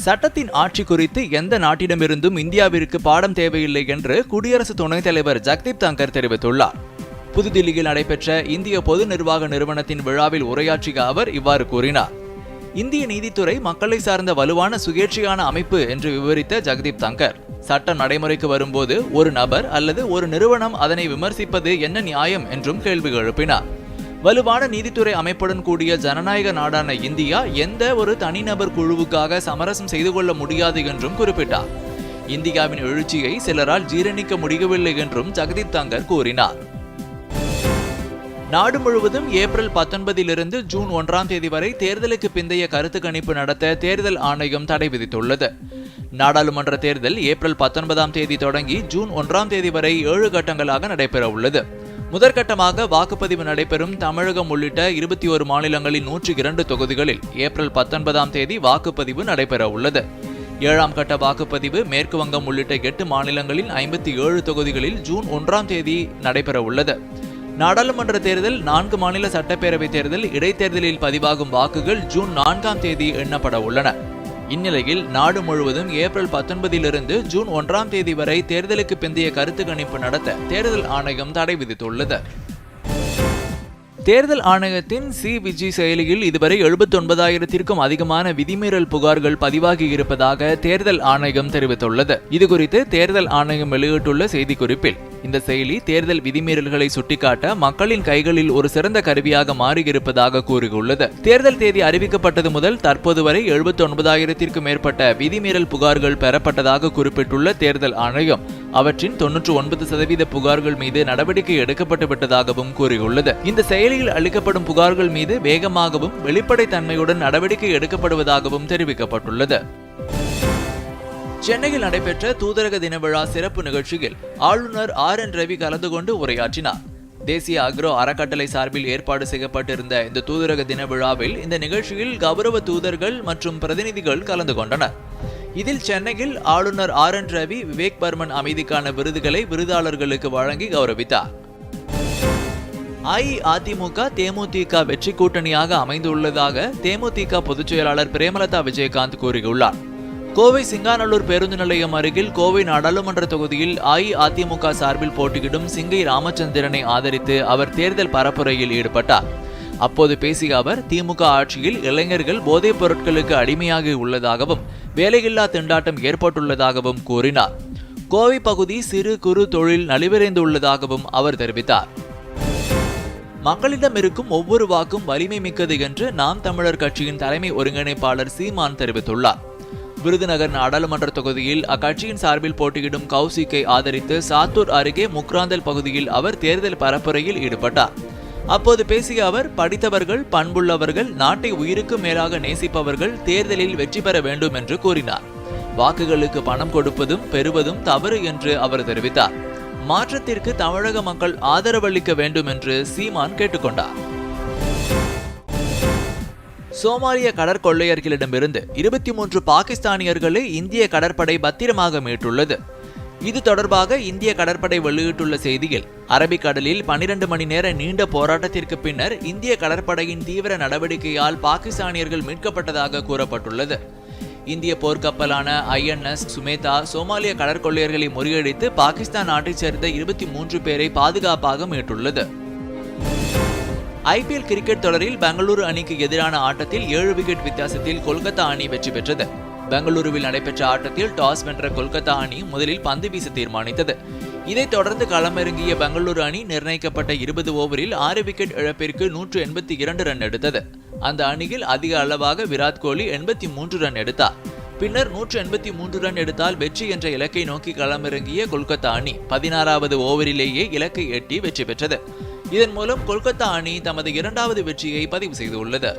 சட்டத்தின் ஆட்சி குறித்து எந்த நாட்டிடமிருந்தும் இந்தியாவிற்கு பாடம் தேவையில்லை என்று குடியரசு துணைத் தலைவர் ஜக்தீப் தங்கர் தெரிவித்துள்ளார். புதுதில்லியில் நடைபெற்ற இந்திய பொது நிர்வாக நிறுவனத்தின் விழாவில் உரையாற்றிய அவர் இவ்வாறு கூறினார். இந்திய நீதித்துறை மக்களை சார்ந்த வலுவான சுயேட்சையான அமைப்பு என்று விவரித்த ஜெகதீப் தங்கர் சட்டம் நடைமுறைக்கு வரும்போது ஒரு நபர் அல்லது ஒரு நிறுவனம் அதனை விமர்சிப்பது என்ன நியாயம் என்றும் கேள்வி எழுப்பினார். வலுவான நீதித்துறை அமைப்புடன் கூடிய ஜனநாயக நாடான இந்தியா எந்த ஒரு தனிநபர் குழுவுக்காக சமரசம் செய்து கொள்ள முடியாது என்றும் குறிப்பிட்டார். இந்தியாவின் எழுச்சியை சிலரால் ஜீரணிக்க முடியவில்லை என்றும் ஜெகதீப் தங்கர் கூறினார். நாடு முழுவதும் ஏப்ரல் பத்தொன்பதிலிருந்து ஜூன் ஒன்றாம் தேதி வரை தேர்தலுக்கு பிந்தைய கருத்து கணிப்பு நடத்த தேர்தல் ஆணையம் தடை விதித்துள்ளது. நாடாளுமன்ற தேர்தல் ஏப்ரல் பத்தொன்பதாம் தேதி தொடங்கி ஜூன் ஒன்றாம் தேதி வரை ஏழு கட்டங்களாக நடைபெற உள்ளது முதற்கட்டமாக வாக்குப்பதிவு நடைபெறும் தமிழகம் உள்ளிட்ட இருபத்தி ஒரு மாநிலங்களின் நூற்றி இரண்டு தொகுதிகளில் ஏப்ரல் பத்தொன்பதாம் தேதி வாக்குப்பதிவு நடைபெற உள்ளது. ஏழாம் கட்ட வாக்குப்பதிவு மேற்கு வங்கம் உள்ளிட்ட எட்டு மாநிலங்களின் ஐம்பத்தி ஏழு தொகுதிகளில் ஜூன் ஒன்றாம் தேதி நடைபெற உள்ளது. நாடாளுமன்ற தேர்தல் நான்கு மாநில சட்டப்பேரவைத் தேர்தல் இடைத்தேர்தலில் பதிவாகும் வாக்குகள் ஜூன் நான்காம் தேதி எண்ணப்பட உள்ளன. இந்நிலையில் நாடு முழுவதும் ஏப்ரல் பத்தொன்பதிலிருந்து ஜூன் ஒன்றாம் தேதி வரை தேர்தலுக்கு பிந்தைய கருத்து கணிப்பு நடத்த தேர்தல் ஆணையம் தடை விதித்துள்ளது. தேர்தல் ஆணையத்தின் சி. விஜி செயலியில் இதுவரை எழுபத்தி ஒன்பதாயிரத்திற்கும் அதிகமான விதிமீறல் புகார்கள் பதிவாகி இருப்பதாக தேர்தல் ஆணையம் தெரிவித்துள்ளது. இதுகுறித்து தேர்தல் ஆணையம் வெளியிட்டுள்ள செய்திக்குறிப்பில் இந்த செயலி தேர்தல் விதிமீறல்களை சுட்டிக்காட்ட மக்களின் கைகளில் ஒரு சிறந்த கருவியாக மாறியிருப்பதாக கூறியுள்ளது. தேர்தல் தேதி அறிவிக்கப்பட்டது முதல் தற்போது வரை எழுபத்தி ஒன்பதாயிரத்திற்கும் மேற்பட்ட விதிமீறல் புகார்கள் பெறப்பட்டதாக குறிப்பிட்டுள்ள தேர்தல் ஆணையம் அவற்றின் தொன்னூற்று ஒன்பது சதவீத புகார்கள் மீது நடவடிக்கை எடுக்கப்பட்டு விட்டதாகவும் கூறியுள்ளது. இந்த செயலியில் அளிக்கப்படும் புகார்கள் மீது வேகமாகவும் வெளிப்படைத்தன்மையுடன் நடவடிக்கை எடுக்கப்படுவதாகவும் தெரிவிக்கப்பட்டுள்ளது. சென்னையில் நடைபெற்ற தூதரக தின விழா சிறப்பு நிகழ்ச்சியில் ஆளுநர் ஆர் என் ரவி கலந்து கொண்டு உரையாற்றினார். தேசிய அக்ரோ அறக்கட்டளை சார்பில் ஏற்பாடு செய்யப்பட்டிருந்த இந்த தூதரக தின விழாவில் இந்த நிகழ்ச்சியில் கௌரவ தூதர்கள் மற்றும் பிரதிநிதிகள் கலந்து கொண்டனர். இதில் சென்னையில் ஆளுநர் R N Ravi Vivek Burman அமைதிக்கான விருதுகளை விருதாளர்களுக்கு வழங்கி கௌரவித்தார். அஇஅதிமுக தேமுதிக வெற்றி கூட்டணியாக அமைந்துள்ளதாக தேமுதிக பொதுச் செயலாளர் பிரேமலதா விஜயகாந்த் கூறியுள்ளார். கோவை சிங்காநல்லூர் பேருந்து நிலையம் அருகில் கோவை நாடாளுமன்ற தொகுதியில் அஇஅதிமுக சார்பில் போட்டியிடும் சிங்கை ராமச்சந்திரனை ஆதரித்து அவர் தேர்தல் பரப்புரையில் ஈடுபட்டார். அப்போது பேசிய அவர் திமுக ஆட்சியில் இளைஞர்கள் போதைப் பொருட்களுக்கு அடிமையாகி உள்ளதாகவும் வேலையில்லா திண்டாட்டம் ஏற்பட்டுள்ளதாகவும் கூறினார். கோவை பகுதி சிறு குறு தொழில் நலிவடைந்துள்ளதாகவும் அவர் தெரிவித்தார். மக்களிடம் இருக்கும் ஒவ்வொரு வாக்கும் வலிமை மிக்கது என்று நாம் தமிழர் கட்சியின் தலைமை ஒருங்கிணைப்பாளர் சீமான் தெரிவித்துள்ளார். விருதுநகர் நாடாளுமன்ற தொகுதியில் அக்கட்சியின் சார்பில் போட்டியிடும் கௌசிக்கை ஆதரித்து சாத்தூர் அருகே முக்ராந்தல் பகுதியில் அவர் தேர்தல் பரப்புரையில் ஈடுபட்டார். அப்போது பேசிய அவர் படித்தவர்கள் பண்புள்ளவர்கள் நாட்டை உயிருக்கு மேலாக நேசிப்பவர்கள் தேர்தலில் வெற்றி பெற வேண்டும் என்று கூறினார். வாக்குகளுக்கு பணம் கொடுப்பதும் பெறுவதும் தவறு என்று அவர் தெரிவித்தார். மாற்றத்திற்கு தமிழக மக்கள் ஆதரவளிக்க வேண்டும் என்று சீமான் கேட்டுக்கொண்டார். சோமாலிய கடற்கொள்ளையர்களிடமிருந்து இருபத்தி மூன்று பாகிஸ்தானியர்களை இந்திய கடற்படை பத்திரமாக மீட்டுள்ளது. இது தொடர்பாக இந்திய கடற்படை வெளியிட்டுள்ள செய்தியில் அரபிக்கடலில் பனிரெண்டு மணி நேர நீண்ட போராட்டத்திற்கு பின்னர் இந்திய கடற்படையின் தீவிர நடவடிக்கையால் பாகிஸ்தானியர்கள் மீட்கப்பட்டதாக கூறப்பட்டுள்ளது. இந்திய போர்க்கப்பலான ஐஎன்எஸ் சுமேதா சோமாலிய கடற்கொள்ளையர்களை முறியடித்து பாகிஸ்தான் நாட்டைச் சேர்ந்த இருபத்தி மூன்று பேரை பாதுகாப்பாக மீட்டுள்ளது. ஐபிஎல் கிரிக்கெட் தொடரில் பெங்களூரு அணிக்கு எதிரான ஆட்டத்தில் ஏழு விக்கெட் வித்தியாசத்தில் கொல்கத்தா அணி வெற்றி பெற்றது. பெங்களூருவில் நடைபெற்ற ஆட்டத்தில் டாஸ் வென்ற கொல்கத்தா அணி முதலில் பந்து வீச தீர்மானித்தது. இதைத் தொடர்ந்து களமிறங்கிய பெங்களூரு அணி நிர்ணயிக்கப்பட்ட இருபது ஓவரில் ஆறு விக்கெட் இழப்பிற்கு நூற்று எண்பத்தி இரண்டு ரன் எடுத்தது. அந்த அணியில் அதிக அளவாக விராட் கோலி எண்பத்தி மூன்று ரன் எடுத்தார். பின்னர் நூற்று எண்பத்தி மூன்று ரன் எடுத்தால் வெற்றி என்ற இலக்கை நோக்கி களமிறங்கிய கொல்கத்தா அணி பதினாறாவது ஓவரிலேயே இலக்கை எட்டி வெற்றி பெற்றது. இதன் மூலம் கொல்கத்தா அணி தமது இரண்டாவது வெற்றியை பதிவு செய்துள்ளது.